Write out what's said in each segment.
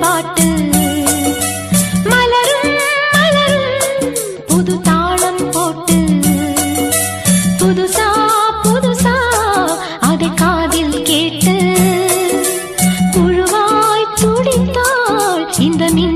பாட்டு மலரும் மலரும் புது தாளம் போட்டு புதுசா புதுசா அதை காதில் கேட்டு. இந்த மின்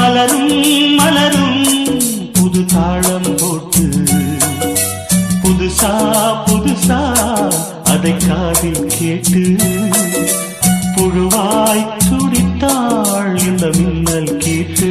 மலரும் மலரும். புது தாளம் போட்டு புதுசா புதுசா அதை காதில் கேட்டு புழுவாய் துடித்தாள் இந்த மின்னல் கேட்டு.